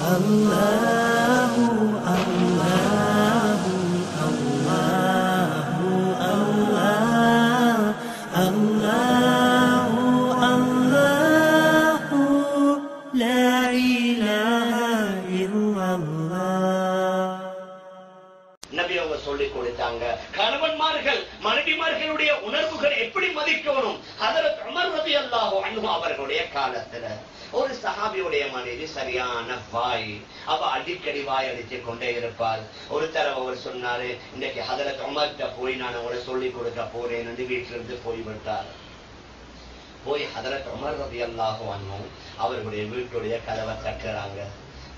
الله. அவங்க சொல்லிக் கொடுத்தாங்க. கணவன்மார்கள் மனைவிமார்களுடைய உணர்வுகள் எப்படி மதிக்கணும்? ஹதரத் உமர் அல்லாஹோ அல்லாஹு அவர்களுடைய காலத்துல ஒரு சஹாபியுடைய மனைவி சரியான வாய். அவ அடிக்கடி வாய் அடித்து கொண்டே இருப்பாள். ஒரு தடவை அவர் சொன்னாரு இன்னைக்கு ஹதரத் உமர்கிட்ட போய் நான் அவரை சொல்லிக் கொடுக்க போறேன் என்று வீட்டிலிருந்து போய்விட்டார். போய் ஹதரத் உமர் ரவி அல்லாஹு அன்ஹு அவர்களுடைய வீட்டுடைய கதவை தட்டுறாங்க.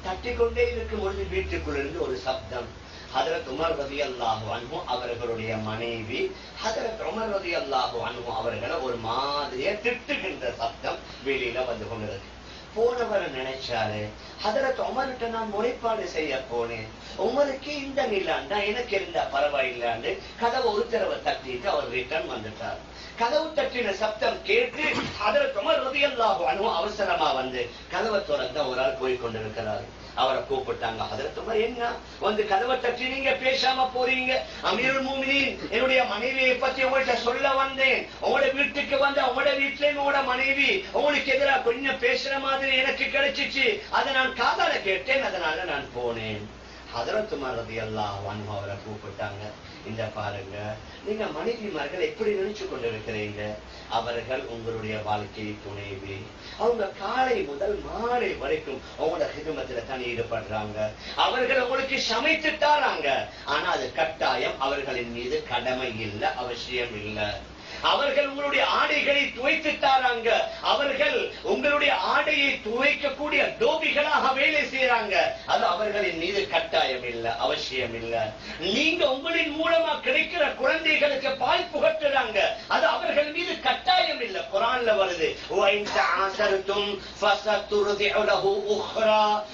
தட்டி கொண்டே இருக்கும் பொழுது வீட்டுக்குள்ளிருந்து ஒரு சப்தம் ஹதரத் உமர் ரதி அல்லாஹு அன்ஹு அவர்களுடைய மனைவி ஹதரத் உமர் ரதி அல்லாஹு அன்ஹு அவர்களை ஒரு மாதிரியா திட்டுகின்ற சப்தம் வெளியில வந்து கொண்டிருக்கு. போனவர் நினைச்சாரு ஹதரத் உமர்கிட்ட நான் முறைப்பாடு செய்ய போனேன். உமருக்கு இந்த நிலாண்டா எனக்கு இருந்தா பரவாயில்லாண்டு கதவை உத்தரவை தட்டிட்டு அவர் ரிட்டர்ன் வந்துட்டார். கதவு தட்டின சப்தம் கேட்டு ஹதரத் உமர் ரதியல்லாஹு அவசரமா வந்து கதவை திறந்த ஒரு ஆள் போய் கொண்டிருக்கிறார். அவரை கூப்பிட்டாங்க. ஹதரத் என்ன? வந்து கதவை தட்டி நீங்க பேசாம போறீங்க. அமீருல் மூமினின் என்னுடைய மனைவியை பத்தி உங்கள்ட்ட சொல்ல வந்தேன். உங்களோட வீட்டுக்கு வந்த உங்களோட வீட்டிலேயும் உங்களோட மனைவி உங்களுக்கு எதிராக கொஞ்சம் பேசுற மாதிரி எனக்கு கிடைச்சிச்சு. அதை நான் காதால கேட்டேன் அதனால நான் போனேன். ஹதரத்துமார் ரதி அல்லா அன்ஹு அவரை கூப்பிட்டாங்க. இந்த பாருங்க நீங்க மனைவிமார்கள் எப்படி நினைச்சு கொண்டிருக்கிறீங்க? அவர்கள் உங்களுடைய வாழ்க்கை துணைவி. அவங்க காலை முதல் மாலை வரைக்கும் அவங்களோட ஹிதமத்துல தான் ஈடுபடுறாங்க. அவர்கள் உங்களுக்கு சமைத்து தாராங்க ஆனா அது கட்டாயம் அவர்களின் மீது கடமை இல்லை அவசியம் இல்லை. அவர்கள் உங்களுடைய ஆடைகளை துவைத்து தாராங்க அவர்கள் உங்களுடைய ஆடையை துவைக்கக்கூடிய டோபிகளாக செய்யறாங்க அது அவர்களின் மீது கட்டாயம் இல்ல அவசியம் இல்ல நீங்க உங்களின் மூலமா கிடைக்கிற குழந்தைகளுக்கு பால் புகட்டுறாங்க. அது அவர்கள் மீது கட்டாயம் இல்ல குரான்ல வருது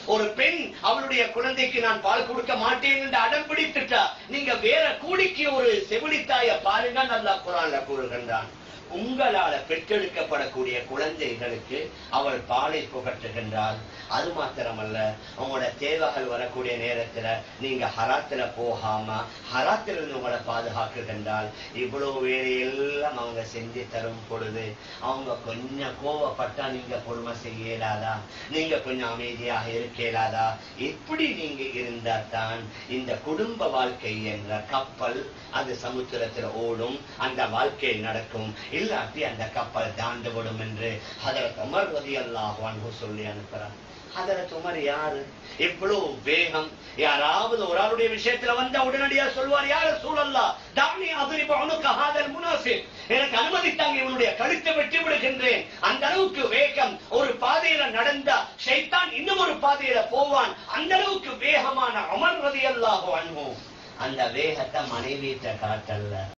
ஒரு பெண் அவளுடைய குழந்தைக்கு நான் பால் கொடுக்க மாட்டேன் என்று அடம் பிடித்துட்டா நீங்க வேற கூடிக்கு ஒரு செவிலித்தாய பாருங்க நல்லா குரான்ல கூறுகின்றான். உங்களால பெற்றெடுக்கப்படக்கூடிய குழந்தைகளுக்கு அவள் பாலை புகட்டுகின்றாள் அது மாத்திரமல்ல உங்களோட தேவைகள் வரக்கூடிய நேரத்துல நீங்க ஹராத்துல போகாம ஹராத்திலிருந்து உங்களை பாதுகாக்குகின்றால் இவ்வளவு வேலையெல்லாம் அவங்க செஞ்சு தரும் பொழுது அவங்க கொஞ்சம் கோவப்பட்டா நீங்க பொறுமை செய்ய இயலாதா நீங்க கொஞ்சம் அமைதியாக இருக்க இயலாதா எப்படி நீங்க இருந்தா தான் இந்த குடும்ப வாழ்க்கை என்ற கப்பல் அது சமுத்திரத்துல ஓடும். அந்த வாழ்க்கை நடக்கும். இல்லாட்டி அந்த கப்பல் தாண்டுவிடும் என்று ஹதரத் உமர் ரலியல்லாஹு அன்ஹு சொல்லி அனுப்புறான் ஹதரத் உமர் யாரு? இவ்வளவு வேகம். யாராவது ஒரு ஆளுடைய விஷயத்துல வந்தா உடனடியா சொல்வார் யார சூழல்லா தானி அதிரிப அணுக்க ஹாதல் முனாசிப். எனக்கு அனுமதித்தாங்க இவனுடைய கழுத்தை வெட்டி விடுகின்றேன். அந்த அளவுக்கு வேகம். ஒரு பாதையில நடந்தா ஷைத்தான் இன்னும் ஒரு பாதையில போவான். அந்த அளவுக்கு வேகமான அமர் ரலியல்லாஹு அன்ஹு. அந்த வேகத்தை மனைவியிட்ட காட்டல்ல.